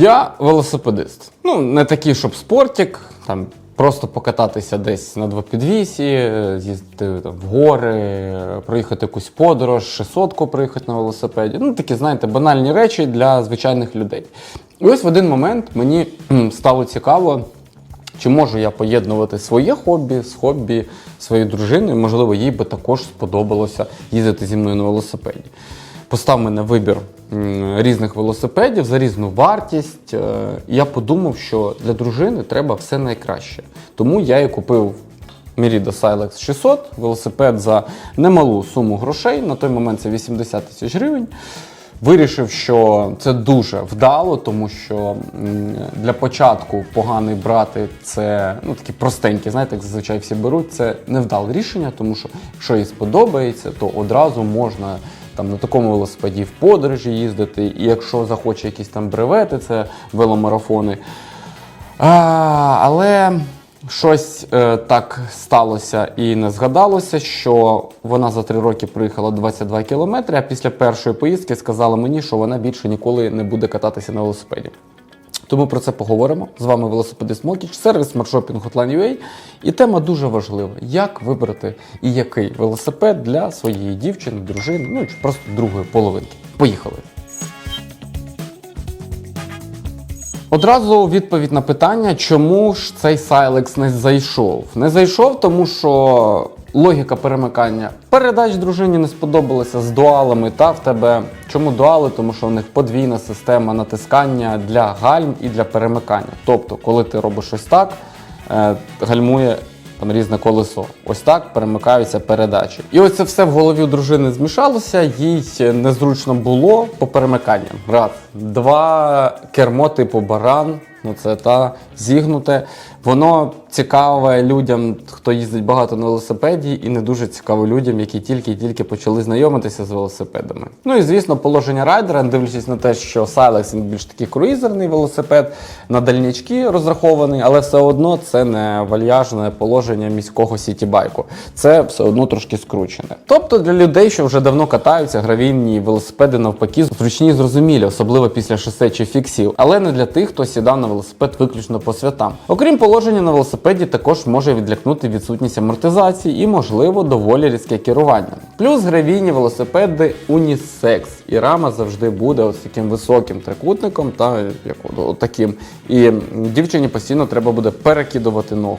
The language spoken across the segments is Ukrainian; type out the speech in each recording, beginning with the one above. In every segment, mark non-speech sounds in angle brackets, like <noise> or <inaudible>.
Я велосипедист. Ну, не такий, щоб спортик, там просто покататися десь на двопідвісі, е, з'їздити там, в гори, е, проїхати якусь подорож, шестсотку проїхати на велосипеді. Ну, такі, знаєте, банальні речі для звичайних людей. І ось в один момент мені стало цікаво. Чи можу я поєднувати своє хобі з хобі своєї дружини? Можливо, їй би також сподобалося їздити зі мною на велосипеді. Постав мене вибір різних велосипедів за різну вартість. Е, Я подумав, що для дружини треба все найкраще. Тому я і купив Merida Silex 600, велосипед за немалу суму грошей. На той момент це 80 тисяч гривень. Вирішив, що це дуже вдало, тому що для початку поганий брати це ну такі простенькі, знаєте, як зазвичай всі беруть. Це невдале рішення, тому що якщо їй сподобається, то одразу можна там на такому велосипеді в подорожі їздити. І якщо захоче якісь там бревети, це веломарафони. А, але щось е, так сталося і не згадалося, що вона за три роки проїхала 22 кілометри, а після першої поїздки сказала мені, що вона більше ніколи не буде кататися на велосипеді. Тому про це поговоримо. З вами велосипедист Мокіч, сервіс смартшопінг Hotline.ua. І тема дуже важлива: як вибрати і який велосипед для своєї дівчини, дружини, ну чи просто другої половинки. Поїхали! Одразу відповідь на питання, чому ж цей Silex не зайшов. Не зайшов, тому що логіка перемикання передач дружині не сподобалася з дуалами. Та в тебе чому дуали? Тому що у них подвійна система натискання для гальм і для перемикання. Тобто, коли ти робиш ось так, е, гальмує там різне колесо. Ось так перемикаються передачі. І ось це все в голові у дружини змішалося, їй незручно було по перемиканням. Раз, два кермо типу баран. Ну це та зігнуте. Воно цікаве людям, хто їздить багато на велосипеді, і не дуже цікаво людям, які тільки-тільки почали знайомитися з велосипедами. Ну і звісно, положення райдера, дивлячись на те, що Silex він більш такий круїзерний велосипед, на дальнячки розрахований, але все одно це не вальяжне положення міського сітібайку. Це все одно трошки скручене. Тобто для людей, що вже давно катаються, гравійні велосипеди навпаки зручні і зрозумілі, особливо після шосе чи фіксів, але не для тих, хто сідав на велосипед виключно по святам. Окрім положення на велосипеді, також може відлякнути відсутність амортизації і, можливо, доволі різке керування. Плюс гравійні велосипеди унісекс, і рама завжди буде ось таким високим трикутником, та як таким. І дівчині постійно треба буде перекидувати ногу.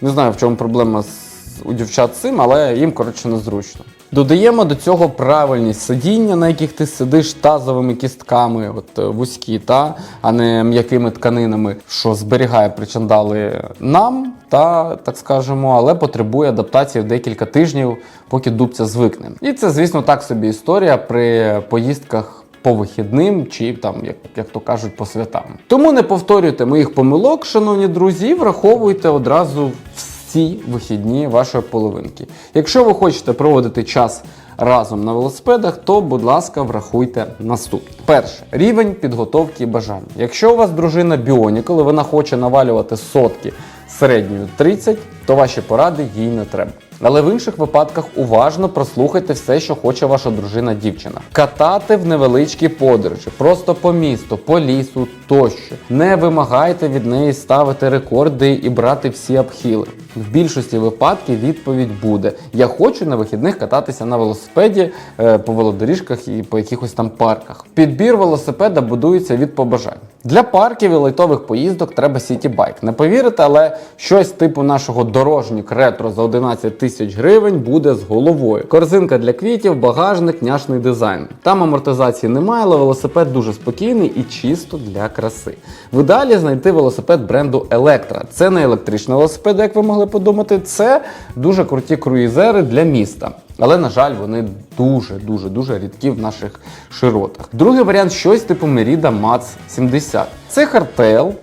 Не знаю, в чому проблема з у дівчат цим, але їм коротше незручно. Додаємо до цього правильність сидіння, на яких ти сидиш тазовими кістками, от е, вузькі, та, а не м'якими тканинами, що зберігає причандали нам, та, так скажемо, але потребує адаптації в декілька тижнів, поки дубця звикне. І це, звісно, так собі історія при поїздках по вихідним чи там, як, як то кажуть, по святам. Тому не повторюйте моїх помилок, шановні друзі, і враховуйте одразу всі вихідні вашої половинки. Якщо ви хочете проводити час разом на велосипедах, то, будь ласка, врахуйте наступне. Перше рівень підготовки і бажань. Якщо у вас дружина біонікл коли вона хоче навалювати сотки середньою 30, то ваші поради їй не треба. Але в інших випадках уважно прослухайте все, що хоче ваша дружина-дівчина. Катати в невеличкі подорожі, просто по місту, по лісу тощо. Не вимагайте від неї ставити рекорди і брати всі обхили. В більшості випадків відповідь буде: Я хочу на вихідних кататися на велосипеді е, по велодоріжках і по якихось там парках. Підбір велосипеда будується від побажань. Для парків і лайтових поїздок треба сітібайк. Не повірите, але щось типу нашого дорожнік ретро за 11 тисяч гривень буде з головою. Корзинка для квітів, багажник, няшний дизайн. Там амортизації немає, але велосипед дуже спокійний і чисто для краси. В ідеалі знайти велосипед бренду Electra. Це не електричний велосипед, як ви могли подумати. Це дуже круті круїзери для міста. Але, на жаль, вони дуже, дуже, рідкі в наших широтах. Другий варіант щось типу Merida Mats 70. Це хардтейл,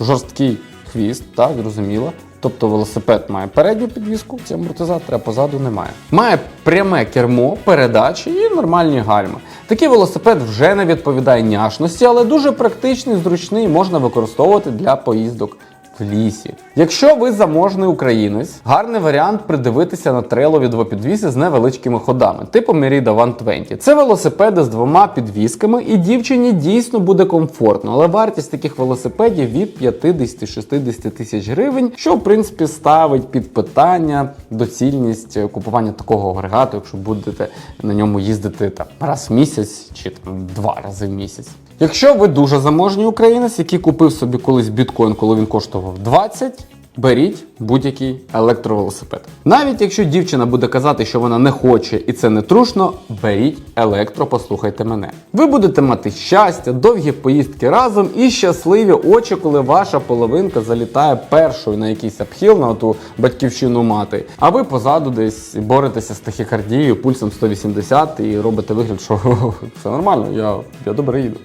жорсткий хвіст, так, зрозуміло. Тобто велосипед має передню підвіску, ці амортизатори, а позаду немає. Має пряме кермо, передачі і нормальні гальми. Такий велосипед вже не відповідає няшності, але дуже практичний, зручний, можна використовувати для поїздок в лісі. Якщо ви заможний українець, гарний варіант придивитися на трейлові двопідвіси з невеличкими ходами, типу Merida 120. Це велосипеди з двома підвісками, і дівчині дійсно буде комфортно, але вартість таких велосипедів від 50-60 тисяч гривень, що в принципі ставить під питання доцільність купування такого агрегату, якщо будете на ньому їздити там раз в місяць чи там два рази в місяць. Якщо ви дуже заможній українець, який купив собі колись біткоін, коли він коштував 20, беріть будь-який електровелосипед. Навіть якщо дівчина буде казати, що вона не хоче і це не трушно, беріть електро, послухайте мене. Ви будете мати щастя, довгі поїздки разом і щасливі очі, коли ваша половинка залітає першою на якийсь обхіл на ту батьківщину мати, а ви позаду десь боретеся з тахікардією, пульсом 180 і робите вигляд, що <laughs> все нормально, я, я добре їду.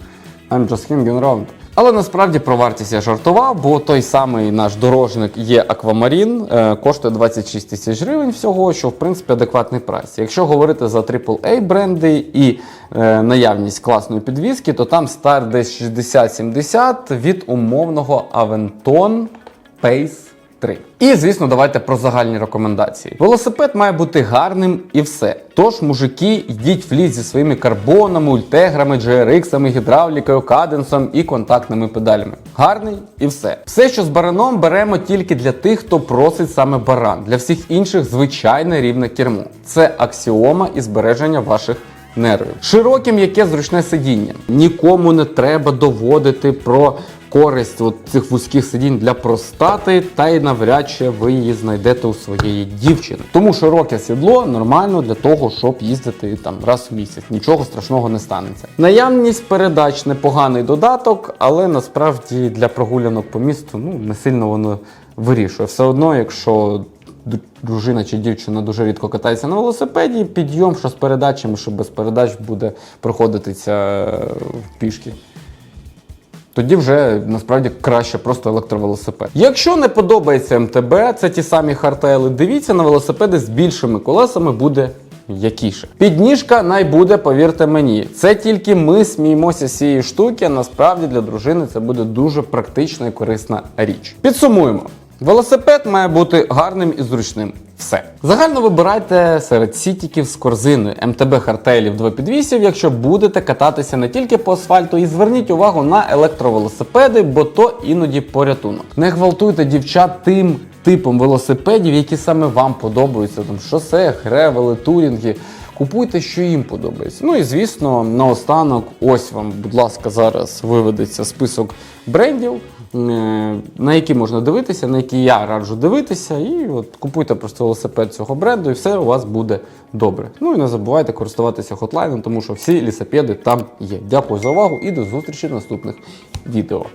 I'm just hanging around. Але насправді про вартість я жартував, бо той самий наш дорожник є Аквамарін, е, коштує 26 тисяч гривень всього, що в принципі адекватний прайс. Якщо говорити за AAA бренди і е, наявність класної підвіски, то там старт десь 60-70 від умовного Aventon Pace 3. І звісно, давайте про загальні рекомендації. Велосипед має бути гарним і все. Тож, мужики, йдіть в ліс зі своїми карбонами, ультеграми, GRX, гідравлікою, каденсом і контактними педалями. Гарний і все. Все, що з бараном, беремо тільки для тих, хто просить саме баран. Для всіх інших звичайне рівне кермо. Це аксіома і збереження ваших нервів. Широке м'яке зручне сидіння. Нікому не треба доводити про користь от цих вузьких сидінь для простати, та й навряд чи ви її знайдете у своєї дівчини. Тому широке сідло нормально для того, щоб їздити там раз в місяць. Нічого страшного не станеться. Наявність передач непоганий додаток, але насправді для прогулянок по місту ну не сильно воно вирішує. Все одно, якщо дружина чи дівчина дуже рідко катається на велосипеді, підйом, що з передачами, що без передач буде проходитися е, пішки. Тоді вже насправді краще просто електровелосипед. Якщо не подобається МТБ, це ті самі хардтайли, дивіться на велосипеди з більшими колесами буде. Якіше. Підніжка най буде, повірте мені. Це тільки ми сміємося з цієї штуки, а насправді для дружини це буде дуже практична і корисна річ. Підсумуємо. Велосипед має бути гарним і зручним. Все. Загально вибирайте серед сітіків з корзиною МТБ хартейлів 2підвісів, якщо будете кататися не тільки по асфальту, і зверніть увагу на електровелосипеди, бо то іноді порятунок. Не гвалтуйте дівчат тим типом велосипедів, які саме вам подобаються. Там шосе, гревели, турінги. Купуйте, що їм подобається. Ну і звісно, наостанок, ось вам, будь ласка, зараз виведеться список брендів, на які можна дивитися, на які я раджу дивитися. І от купуйте просто велосипед цього бренду, і все у вас буде добре. Ну і не забувайте користуватися хотлайном, тому що всі лісопеди там є. Дякую за увагу і до зустрічі в наступних відео.